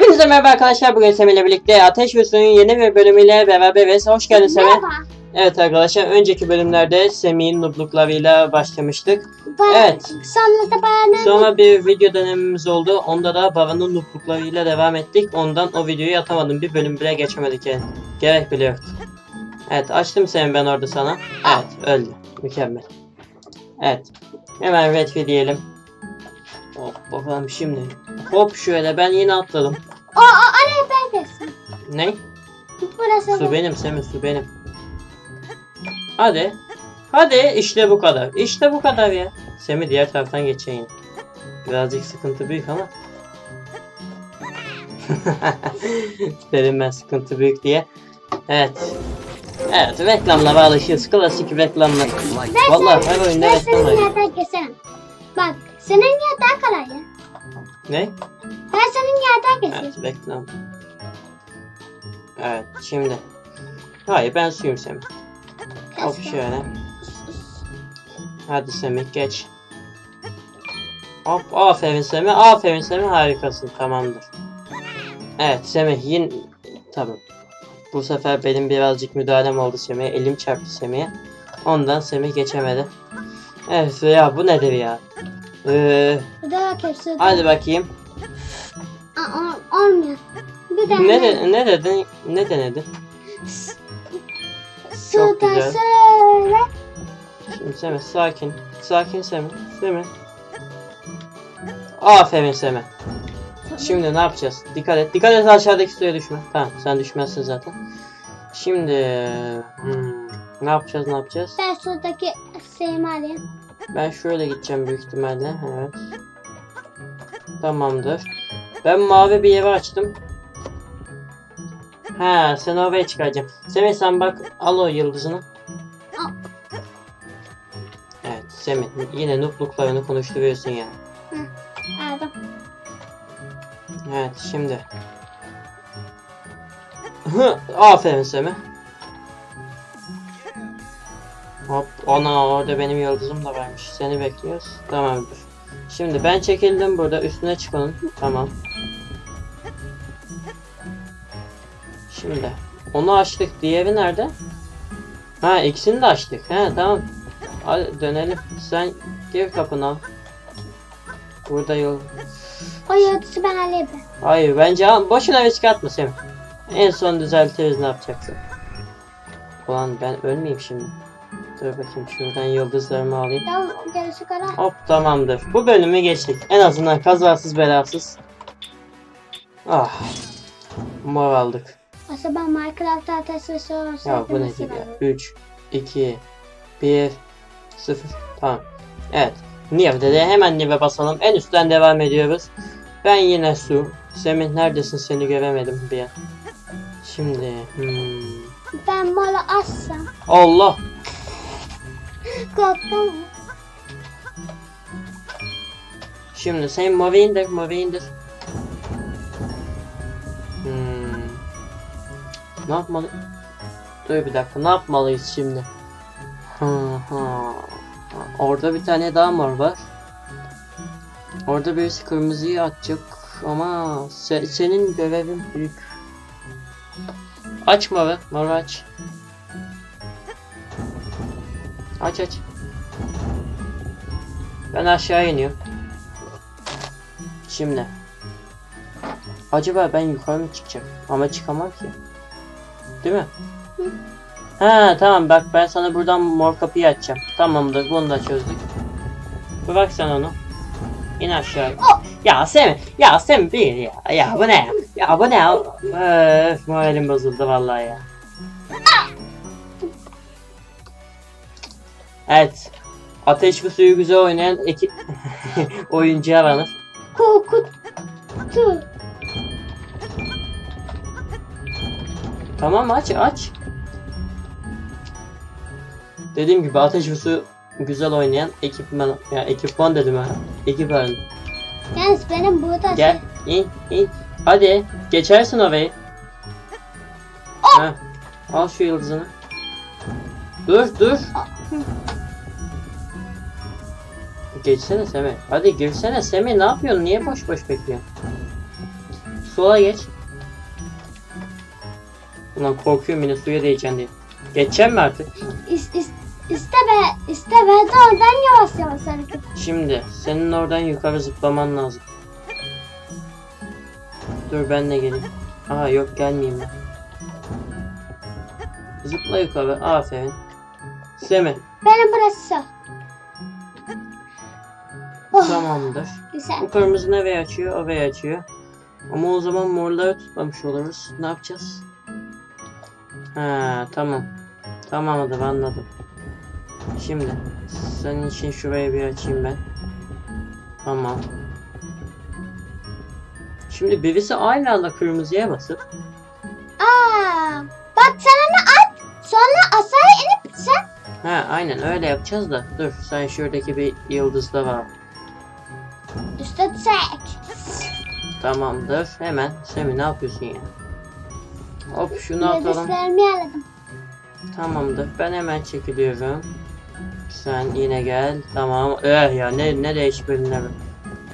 Hepinize merhaba arkadaşlar. Bugün Semih ile birlikte Ateş ve Su'nun yeni bir bölümüyle beraberiz. Hoş geldin Semih. Merhaba. Evet arkadaşlar önceki bölümlerde Semih'in nubluklarıyla başlamıştık. Ben, Evet. Sonra da bana Sonra bir video dönemimiz oldu. Onda da Baran'ın nubluklarıyla devam ettik. Ondan o videoyu atamadım. Bir bölüm bile geçemedik yani. Gerek bile yoktu. Evet açtım Semih ben orada sana. Evet öldü. Mükemmel. Evet. Hemen retweet diyelim. Hop bakalım şimdi. Hop şöyle ben yine atladım. O, o, oraya ben geçsin. Ne? Burası Su benim Semih su benim. Hadi. Hadi işte bu kadar. İşte bu kadar ya. Semih diğer taraftan geçeyim. Birazcık sıkıntı büyük ama. Dedim ben sıkıntı büyük diye. Evet. Evet reklamlara alışırız. Klasik reklamlar. Vallahi her oyunda reklam senin var. Bak senin yerden kolay ya. Ne? Ben senin yerden Evet geçeyim. reklam. Evet şimdi. Hayır ben suyum Semih. Hop şöyle. Hadi Semih geç. Hop aferin Semih aferin Semih harikasın tamamdır. Evet Semih yine tamam. Bu sefer benim birazcık müdahalem oldu Semih'e elim çarptı Semih'e. Ondan Semih geçemedi. Evet ya bu nedir ya? Ee, Bir daha kepsi. hadi bakayım. Aa, ol- olmuyor. Bir daha. Ne, de, ne dedin? Ne denedin? Çok güzel. söyle. Şimdi Semih sakin. Sakin Semih. Semih. Aferin Semih. Şimdi ne yapacağız? Dikkat et. Dikkat et aşağıdaki suya düşme. Tamam sen düşmezsin zaten. Şimdi hmm, ne yapacağız ne yapacağız? Ben sudaki şeyimi alayım. Ben şöyle gideceğim büyük ihtimalle. Evet. Tamamdır. Ben mavi bir yeri açtım. Ha sen oraya çıkaracağım. Semih sen bak al o yıldızını. Evet Semih yine nukluklarını konuşturuyorsun ya. Aldım. Evet şimdi. Aferin Semih. Ona orada benim yıldızım da varmış. Seni bekliyoruz. Tamamdır. Şimdi ben çekildim burada üstüne çıkalım. Tamam. Şimdi onu açtık. Diğeri nerede? Ha ikisini de açtık. He tamam. Hadi dönelim. Sen gir kapına. Burada yol. O yıldızı ben alayım. Hayır bence al- boşuna risk atma Semih. En son düzeltiriz ne yapacaksın. Ulan ben ölmeyeyim şimdi. Dur bakayım şuradan yıldızlarımı alayım. Hop tamamdır. Bu bölümü geçtik. En azından kazasız belasız. Ah. Mor aldık. Aslında ben Minecraft'ta ateş ve su olsaydım. Ya bu nedir ya? 3, 2, 1, 0. Tamam. Evet. Niye dedi? Hemen Nive basalım. En üstten devam ediyoruz. Ben yine su. Semih neredesin? Seni göremedim bir an. Şimdi. Hmm. Ben mola açsam. Allah. Korktum. Şimdi sen mavi indir. Mavi indir. Hmm. Ne yapmalı? Dur bir dakika. Ne yapmalıyız şimdi? Orada bir tane daha mor var. Orada birisi kırmızıyı atacak ama se- senin görevin büyük. Aç moru, moru aç. Aç aç. Ben aşağı iniyorum. Şimdi. Acaba ben yukarı mı çıkacağım? Ama çıkamam ki. Değil mi? Ha tamam bak ben sana buradan mor kapıyı açacağım. Tamamdır bunu da çözdük. Bırak sen onu. İn aşağı. Ya Semih, ya Semih bir ya. Ya bu ne ya? Ya bu ne? Öf, moralim bozuldu vallahi ya. Evet. Ateş ve suyu güzel oynayan ekip oyuncu aranır. Korkuttu. Tamam aç aç. Dediğim gibi ateş ve su güzel oynayan ekipman ya ekipman dedim ha. Ekip halinde. Yalnız benim burada Gel in in. Hadi geçersin orayı. Ha, al şu yıldızını. Dur dur. Geçsene Semih. Hadi girsene Semih ne yapıyorsun? Niye boş boş bekliyorsun? sola geç. Ulan korkuyorum yine suya değeceksin diye. Geçeceğim mi artık? İs, is, iste be, iste be de oradan yavaş yavaş hareket. Şimdi senin oradan yukarı zıplaman lazım. Dur ben de geleyim. Aha yok gelmeyeyim ben. Zıpla yukarı. Aferin. Semi. Benim burası. Oh, Tamamdır. güzel. Bu kırmızı nereye açıyor? Oraya açıyor. Ama o zaman morları tutmamış oluruz. Ne yapacağız? Ha tamam. Tamamdır anladım. Şimdi senin için şurayı bir açayım ben. Tamam. Şimdi birisi aynı anda kırmızıya basıp Aa, bak sana ne at. Sonra aşağı inip sen. Ha aynen öyle yapacağız da dur sen şuradaki bir yıldızda var. Üste çek. Tamamdır hemen Semi ne yapıyorsun ya? Hop şunu atalım. Tamamdır. Ben hemen çekiliyorum. Sen yine gel. Tamam. Eh ya ne ne değiş bölümleri.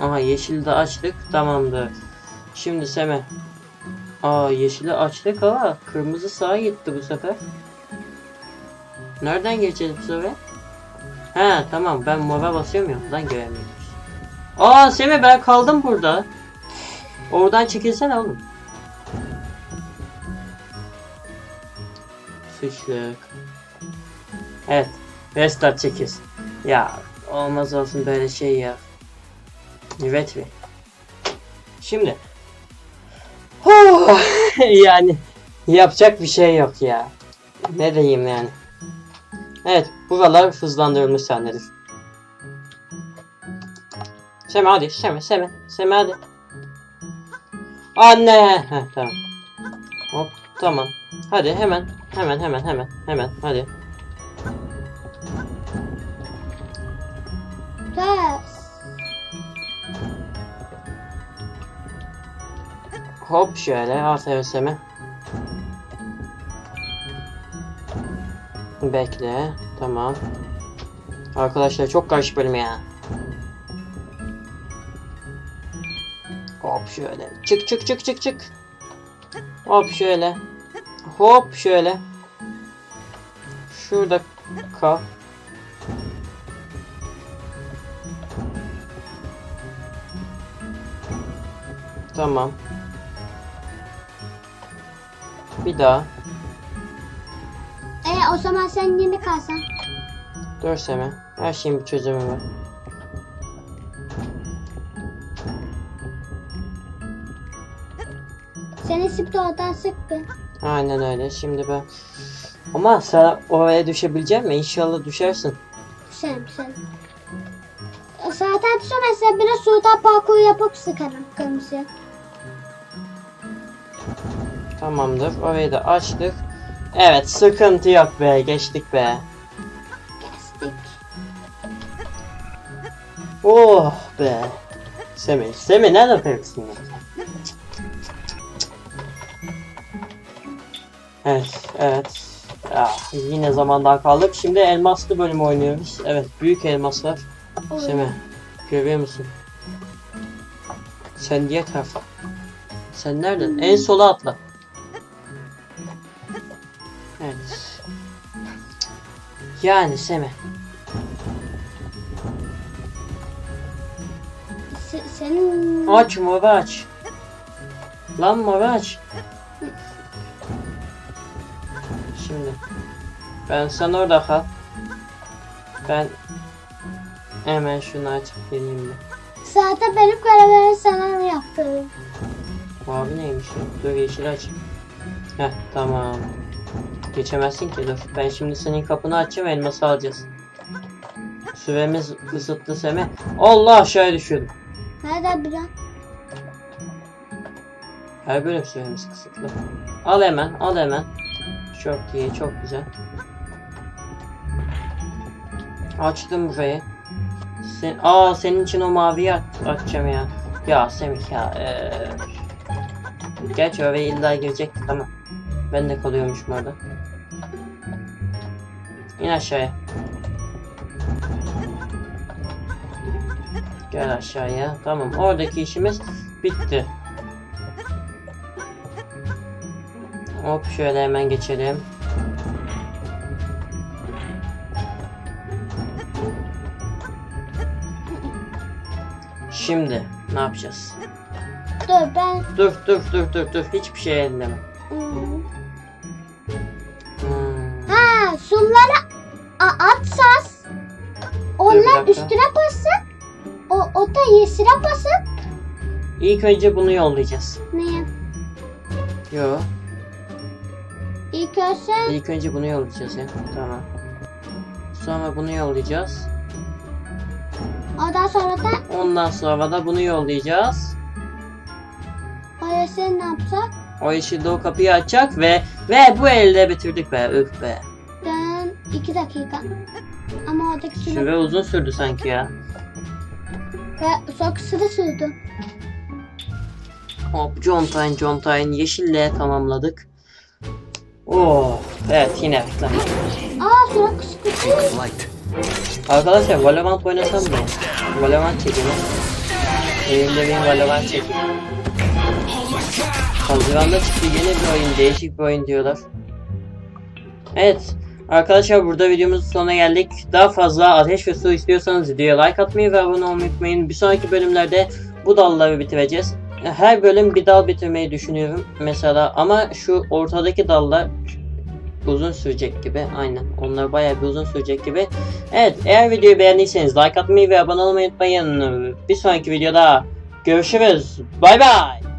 Aha yeşili de açtık. Tamamdır. Şimdi Seme. Aa yeşili açtık ama kırmızı sağa gitti bu sefer. Nereden geçeceğiz bu sefer? He tamam ben mora basıyorum ya. Oradan göremiyoruz. Aa Seme ben kaldım burada. Oradan çekilsene oğlum. Sıçtık. Evet. Restart çekiz. Ya olmaz olsun böyle şey ya. Evet mi? Şimdi. Yani yapacak bir şey yok ya. Ne diyeyim yani. Evet buralar hızlandırılmış sahnedir. Seme hadi Seme Seme Seme hadi. Anne. Heh, tamam. Hop tamam. Hadi hemen hemen hemen hemen hemen hadi. Ters. Hop şöyle aferin Seme. Bekle. Tamam. Arkadaşlar çok karışık bölüm ya. Hop şöyle. Çık çık çık çık çık. Hop şöyle. Hop şöyle. Şurada kal. Tamam. Bir daha. E o zaman sen yine kalsan. Dur Seme. Her şeyin bir çözümü var. Seni sipte oradan sık bir. Aynen öyle. Şimdi ben... Ama sen oraya düşebilecek mi? İnşallah düşersin. Sen sen. Zaten düşemezsen bile suda parkur yapıp sıkarım kırmızıya. Tamamdır. Orayı da açtık. Evet sıkıntı yok be. Geçtik be. Kestik. Oh be. Semih. Semih ne yapıyorsun Evet, evet. Ah, yine zaman daha kaldık. Şimdi elmaslı bölüm oynuyoruz. Evet, büyük elmaslar. Semih, görüyor musun? Sen diğer tarafa. Sen nereden? En sola atla. Evet. Yani Semih. Se- senin... Aç moru aç. Lan moru aç. Ben sen orada kal. Ben hemen şunu açıp geleyim mi? Zaten benim görevleri sana yaptırırım. Mavi neymiş? Dur yeşil aç. Heh tamam. Geçemezsin ki dur. Ben şimdi senin kapını açacağım elması alacağız. Süremiz kısıtlı Seme. Allah aşağıya düşüyordum. Nerede bir an? Her bölüm süremiz kısıtlı. Al hemen, al hemen. Çok iyi, çok güzel. Açtım burayı. Sen, aa senin için o maviyi at, atacağım ya. Ya Semih ya. Eee. Gerçi oraya illa girecektik ama. Ben de kalıyormuşum orada. İn aşağıya. Gel aşağıya. Tamam oradaki işimiz bitti. Hop şöyle hemen geçelim. Şimdi ne yapacağız? Dur ben. Dur dur dur dur dur hiçbir şey elleme. Hmm. Hmm. Ha şunları a- atsas. Onlar üstüne basın. O, o da yeşile basın. İlk önce bunu yollayacağız. Neye? Yo, İlk önce ilk önce bunu yollayacağız ya. Tamam. Sonra bunu yollayacağız. Ondan sonra da Ondan sonra da bunu yollayacağız. o yeşil ne yapacak? O yeşilde o kapıyı açacak ve ve bu elde bitirdik be. Üf be. Ben iki dakika. Ama oradaki süre Süre uzun sürdü sanki ya. ve çok sıra sürdü. Hop contayın contayın yeşille tamamladık. Oo, evet yine reklam. Aa süre kıskısı. Flight. Arkadaşlar Valorant oynasam mı? Valorant çekelim. Elimde benim Valorant çekim. Haziran'da çıktı yeni bir oyun, değişik bir oyun diyorlar. Evet. Arkadaşlar burada videomuzun sonuna geldik. Daha fazla ateş ve su istiyorsanız videoya like atmayı ve abone olmayı unutmayın. Bir sonraki bölümlerde bu dalları bitireceğiz. Her bölüm bir dal bitirmeyi düşünüyorum mesela ama şu ortadaki dallar uzun sürecek gibi. Aynen. Onlar bayağı bir uzun sürecek gibi. Evet, eğer videoyu beğendiyseniz like atmayı ve abone olmayı unutmayın. Bir sonraki videoda görüşürüz. Bay bay.